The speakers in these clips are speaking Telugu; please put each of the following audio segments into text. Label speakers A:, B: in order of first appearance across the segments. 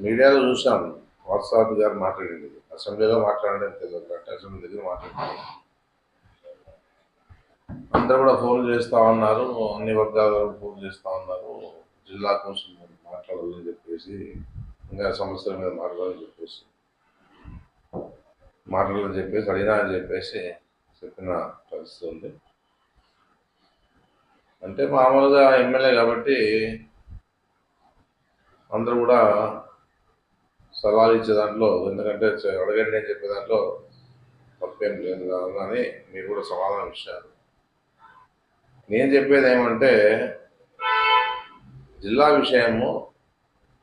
A: మీడియాలో చూసాం వాట్సాప్ గారు మాట్లాడింది. అసెంబ్లీలో మాట్లాడడం తెలియదు అంటే అసెంబ్లీ దగ్గర మాట్లాడారు అందరూ కూడా ఫోన్ చేస్తా ఉన్నారు అన్ని వర్గాల వారు ఫోన్ చేస్తా ఉన్నారు జిల్లా కోసం మాట్లాడాలని చెప్పేసి ఇంకా సమస్యల మీద మాట్లాడాలని చెప్పేసి మాట్లాడాలని చెప్పేసి అడిగినా అని చెప్పేసి చెప్పిన పరిస్థితి ఉంది. అంటే మామూలుగా ఎమ్మెల్యే కాబట్టి అందరూ కూడా సలహాలు ఇచ్చే దాంట్లో ఎందుకంటే అడగండి అని చెప్పే దాంట్లో తప్పేం లేదు కానీ మీరు కూడా సమాధానం ఇచ్చారు. నేను చెప్పేది ఏమంటే జిల్లా విషయము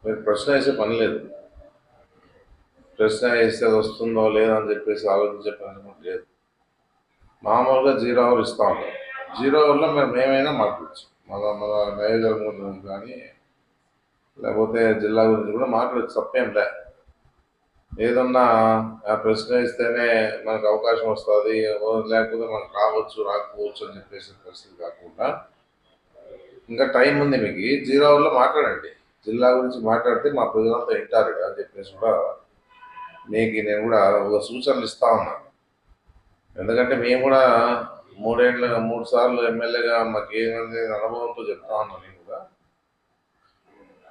A: మీరు ప్రశ్న వేసే పని లేదు. ప్రశ్న వేస్తే అది వస్తుందో లేదో అని చెప్పేసి ఆలోచించే పని లేదు. మామూలుగా జీరో అవర్ ఇస్తా. ఉంటాం జీరో అవర్లో మేము మేమైనా మాట్లాడచ్చు మన మన నైవేద్యం కానీ లేకపోతే జిల్లా గురించి కూడా మాట్లాడచ్చు తప్పేం లేదు ఏదన్నా ఆ ప్రశ్న ఇస్తేనే మనకు అవకాశం వస్తుంది లేకపోతే మనకు రావచ్చు రాకపోవచ్చు అని చెప్పేసి పరిస్థితి కాకుండా. ఇంకా టైం ఉంది మీకు. జీరో అవర్లో మాట్లాడండి. జిల్లా గురించి మాట్లాడితే మా ప్రజలంతా వింటారు అని చెప్పేసి కూడా మీకు నేను కూడా ఒక సూచనలు ఇస్తా ఉన్నాను ఎందుకంటే మేము కూడా మూడేళ్ళగా మూడు సార్లు ఎమ్మెల్యేగా మాకు ఏమైంది అనుభవంతో చెప్తా ఉన్నాను నేను కూడా.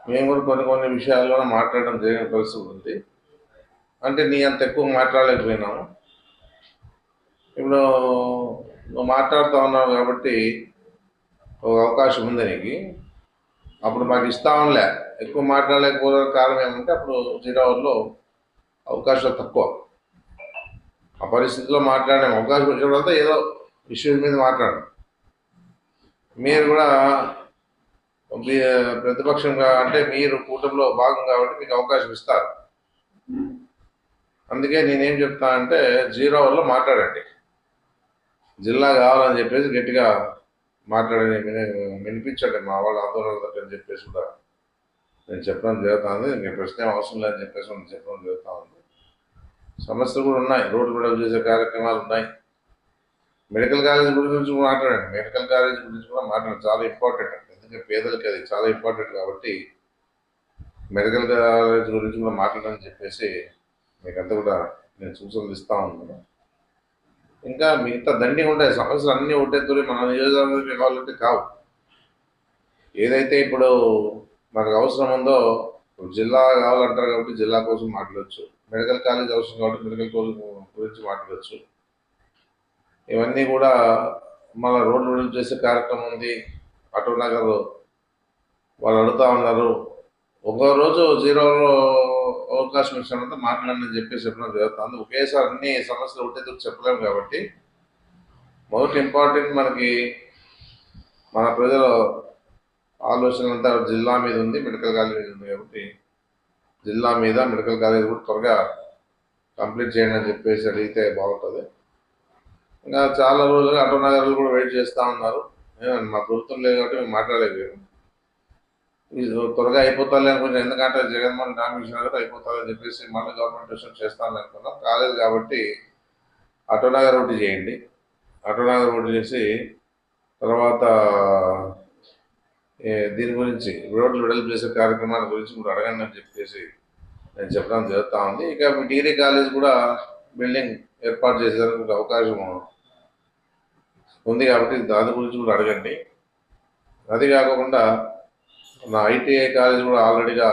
A: మేము కూడా కొన్ని కొన్ని విషయాల్లో మాట్లాడడం జరిగిన పరిస్థితి ఉంది. అంటే నీ అంత ఎక్కువ మాట్లాడలేకపోయినాము ఇప్పుడు నువ్వు మాట్లాడుతూ ఉన్నావు కాబట్టి ఒక అవకాశం ఉంది నీకు. అప్పుడు మాకు ఇస్తాంలే ఎక్కువ మాట్లాడలేకపోవడానికి కారణం ఏమంటే అప్పుడు జీరో అవర్లో అవకాశాలు తక్కువ. ఆ పరిస్థితిలో మాట్లాడే అవకాశం వచ్చినప్పుడు ఏదో ఇష్యూస్ మీద మాట్లాడడం మీరు కూడా ప్రతిపక్షంగా అంటే మీరు కూటమిలో భాగం కాబట్టి మీకు అవకాశం ఇస్తారు. అందుకే నేనేం చెప్తా అంటే జీరో వల్ల మాట్లాడండి. జిల్లా కావాలని చెప్పేసి గట్టిగా మాట్లాడని వినిపించండి మా వాళ్ళ ఆందోళన అని చెప్పేసి కూడా నేను చెప్పడం జరుగుతుంది. ఇంక ప్రశ్న అవసరం లేదని చెప్పేసి నేను చెప్పడం జరుగుతూ ఉంది సమస్యలు కూడా ఉన్నాయి. రోడ్లు కూడా చేసే కార్యక్రమాలు ఉన్నాయి. మెడికల్ కాలేజ్ గురించి కూడా మాట్లాడండి. మెడికల్ కాలేజ్ గురించి కూడా మాట్లాడండి. చాలా ఇంపార్టెంట్ అండి. ఎందుకంటే పేదలకి అది చాలా ఇంపార్టెంట్ కాబట్టి మెడికల్ కాలేజ్ గురించి కూడా మాట్లాడని చెప్పేసి మీకంతా కూడా నేను సూచనలు ఇస్తా ఉన్నాను. ఇంకా మిగతా దండి ఉంటాయి సమస్యలు అన్నీ ఒకటేతో మన నియోజకవర్గం కావాలంటే కావు. ఏదైతే ఇప్పుడు మనకు అవసరం ఉందో జిల్లా కావాలంటారు కాబట్టి జిల్లా కోసం మాట్లాడచ్చు. మెడికల్ కాలేజ్ అవసరం కాబట్టి మెడికల్ కాలేజ్ గురించి మాట్లాడచ్చు. ఇవన్నీ కూడా మన రోడ్లు విడుదల చేసే కార్యక్రమం ఉంది. అటో నగర్ వాళ్ళు అడుగుతా ఉన్నారు. ఒక్కో రోజు జీరోలో అవకాశం ఇచ్చినంత మాట్లాడని చెప్పి చెప్పడం జరుగుతుంది. ఒకేసారి అన్ని సమస్యలు ఒకటే చెప్పలేము కాబట్టి మొదటి ఇంపార్టెంట్ మనకి మన ప్రజల ఆలోచన అంతా జిల్లా మీద ఉంది మెడికల్ కాలేజ్ మీద ఉంది కాబట్టి జిల్లా మీద మెడికల్ కాలేజ్ కూడా త్వరగా కంప్లీట్ చేయండి అని చెప్పేసి అడిగితే బాగుంటుంది. ఇంకా చాలా రోజులుగా ఆటో నగర్లు కూడా వెయిట్ చేస్తూ ఉన్నారు. మా ప్రభుత్వం లేదు కాబట్టి మేము మాట్లాడలేకపోయాము త్వరగా అయిపోతాలే అనుకుంటున్నాం ఎందుకంటే జగన్మోహన్ రామకృష్ణ కూడా అయిపోతారని చెప్పేసి మళ్ళీ గవర్నమెంట్ విషయం చేస్తాను అనుకున్నాం. కాలేదు కాబట్టి అటోనగర్ ఒకటి చేయండి. అటోనగర్ ఒకటి చేసి తర్వాత దీని గురించి రోడ్లు విడుదల చేసే కార్యక్రమాల గురించి కూడా అడగండి అని చెప్పేసి నేను చెప్పడం జరుగుతూ ఉంది. ఇక మీ డిగ్రీ కాలేజ్ కూడా బిల్డింగ్ ఏర్పాటు చేసేందుకు అవకాశం ఉంది కాబట్టి దాని గురించి కూడా అడగండి. అది కాకుండా నా ఐటీఐ కాలేజ్ కూడా ఆల్రెడీగా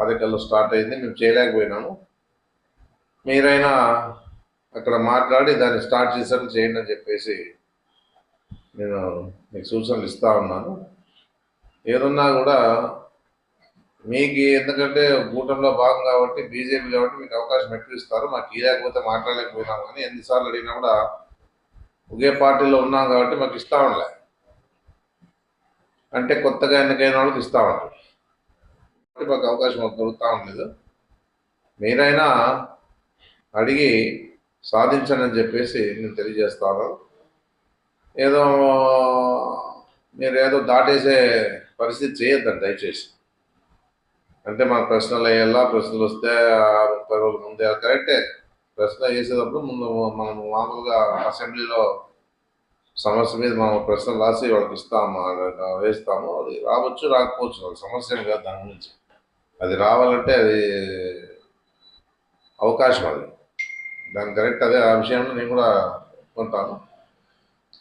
A: ఆదికల్లో స్టార్ట్ అయింది మేము చేయలేకపోయినాము. మీరైనా అక్కడ మాట్లాడి దాన్ని స్టార్ట్ చేసేట్టు చేయండి అని చెప్పేసి నేను మీకు సూచనలు ఇస్తూ ఉన్నాను. ఏదన్నా కూడా మీకు ఎందుకంటే కూటమిలో భాగం కాబట్టి బీజేపీ కాబట్టి మీకు అవకాశం ఎక్కువ ఇస్తారు మాకు ఈ లేకపోతే మాట్లాడలేకపోయినాం కానీ ఎన్నిసార్లు అడిగినా కూడా ఒకే పార్టీలో ఉన్నాం కాబట్టి మాకు ఇస్తా ఉండలే. అంటే కొత్తగా ఎన్నికైన వాళ్ళకి ఇస్తా ఉంటారు. మాకు అవకాశం దొరుకుతూ ఉండలేదు. మీరైనా అడిగి సాధించనని చెప్పేసి నేను తెలియజేస్తాను. ఏదో మీరు ఏదో దాటేసే పరిస్థితి చేయొద్దండి దయచేసి. అంటే మన ప్రశ్నలు అయ్యేలా ప్రశ్నలు వస్తే ఆ ముప్పై రోజుల ముందే. కరెక్టే. ప్రశ్న వేసేటప్పుడు ముందు మనం మామూలుగా అసెంబ్లీలో సమస్య మీద మనం ప్రశ్నలు రాసి వాళ్ళకి ఇస్తాము? వేస్తాము? అది రావచ్చు రాకపోవచ్చు. సమస్య కాదు దాని గురించి. అది రావాలంటే అది అవకాశం అది. దాని కరెక్ట్ అదే ఆ విషయంలో నేను కూడా కొంటాను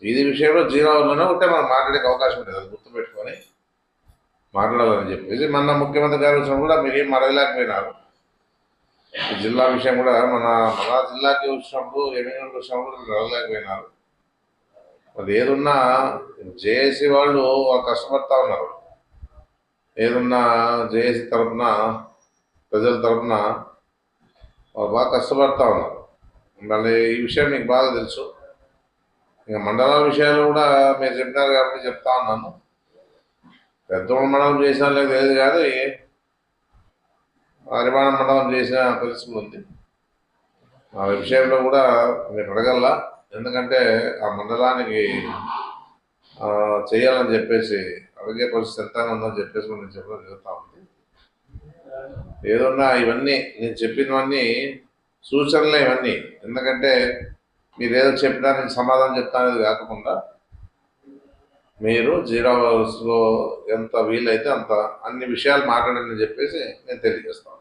A: ఇది విషయంలో జీరోలోనే ఉంటే మనం మాట్లాడే అవకాశం ఉంటుంది. అది గుర్తుపెట్టుకొని మాట్లాడాలని చెప్పేసి మన ముఖ్యమంత్రి గారు వచ్చినప్పుడు కూడా మీరు ఏం అడగలేకపోయినారు. జిల్లా విషయం కూడా మన మన జిల్లాకి వచ్చినప్పుడు ఎమ్మెల్యేలకు వచ్చినప్పుడు మీరు అడగలేకపోయినారు. అది ఏదున్నా జేఏసీ వాళ్ళు కష్టపడతా ఉన్నారు. ఏదున్నా జేఏసీ తరఫున ప్రజల తరఫున వాళ్ళు బాగా కష్టపడతా ఉన్నారు. మళ్ళీ ఈ విషయం మీకు బాగా తెలుసు. ఇంకా మండలాల విషయాలు కూడా మీరు చెప్పినారు కాబట్టి చెప్తా ఉన్నాను. పెద్ద మండలం చేసినా లేదు లేదు కానీ హరిమాణ మండలం చేసిన పరిస్థితి ఉంది. ఆ విషయంలో కూడా మీరు అడగల్లా. ఎందుకంటే ఆ మండలానికి చేయాలని చెప్పేసి అడిగే పరిస్థితి ఎంత ఉందని చెప్పేసి మనం చెప్పడం జరుగుతూ ఉంది. ఏదన్నా ఇవన్నీ నేను చెప్పినవన్నీ సూచనలే ఇవన్నీ. ఎందుకంటే మీరు ఏదో చెప్పినా నేను సమాధానం చెప్తా అనేది కాకుండా మీరు జీరో అవర్స్లో ఎంత వీలైతే అంత అన్ని విషయాలు మాట్లాడని చెప్పేసి నేను తెలియజేస్తాను